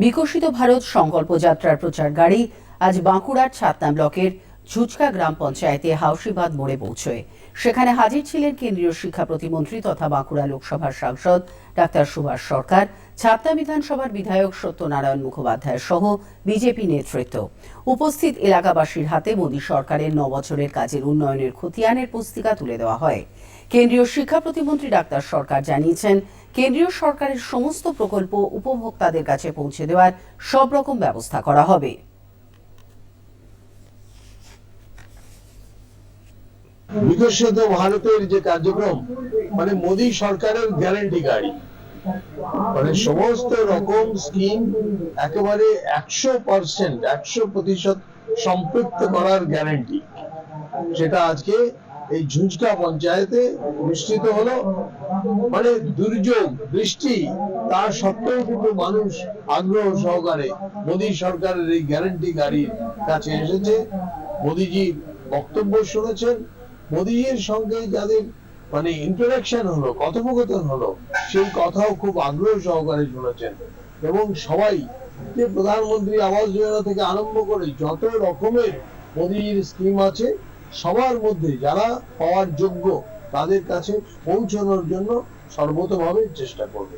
বিকশিত ভারত সংকল্প যাত্রার প্রচার গাড়ি আজ বাঁকুড়ার ছাতনা ব্লকের ঝুচকা গ্রাম পঞ্চায়েতে হাউসিবাদ মোড়ে পৌঁছয়। সেখানে হাজির ছিলেন কেন্দ্রীয় শিক্ষা প্রতিমন্ত্রী তথা বাঁকুড়া লোকসভার সাংসদ ডাক্তার সুভাষ সরকার ছাতনা বিধানসভার বিধায়ক সত্যনারায়ণ মুখোপাধ্যায় সহ বিজেপি নেতৃত্ব। উপস্থিত এলাকাবাসীর হাতে মোদী সরকারের নবছরের কাজের উন্নয়নের খতিয়ানের পুস্তিকা তুলে দেওয়া হয়। কেন্দ্রীয় শিক্ষা প্রতিমন্ত্রী ডাক্তার সরকার জানিয়েছেন, কেন্দ্রীয় সরকারের সমস্ত প্রকল্প উপভোক্তাদের কাছে পৌঁছে দেওয়ার সব রকম ব্যবস্থা করা হবে। বিকশিত ভারতের যে কার্যক্রম মানে মোদী সরকারের গ্যারান্টি গাড়ি। মানে সমস্ত রকম স্কিম একেবারে একশো পার্সেন্ট একশো প্রতিশত সম্পৃক্ত করার গ্যারান্টি সেটা আজকে এই ঝুঁচকা পঞ্চায়েতে অনুষ্ঠিত হলো। মানে দুর্যোগ, বৃষ্টি তার সত্ত্বেও কিন্তু মানুষ আগ্রহ সহকারে মোদী সরকারের এই গ্যারান্টি গাড়ির কাছে এসেছে। মোদীজির বক্তব্য শুনেছেন। মোদীজির সঙ্গে যাদের মানে ইন্টারাকশন হলো, কথোপকথন হলো, সেই কথাও খুব আগ্রহ সহকারে শুনেছেন। এবং সবাই যে প্রধানমন্ত্রী আবাস যোজনা থেকে আরম্ভ করে যত রকমের মোদীজির স্কিম আছে, সবার মধ্যে যারা পাওয়ার যোগ্য, তাদের কাছে পৌঁছানোর জন্য সর্বতভাবে চেষ্টা করবে।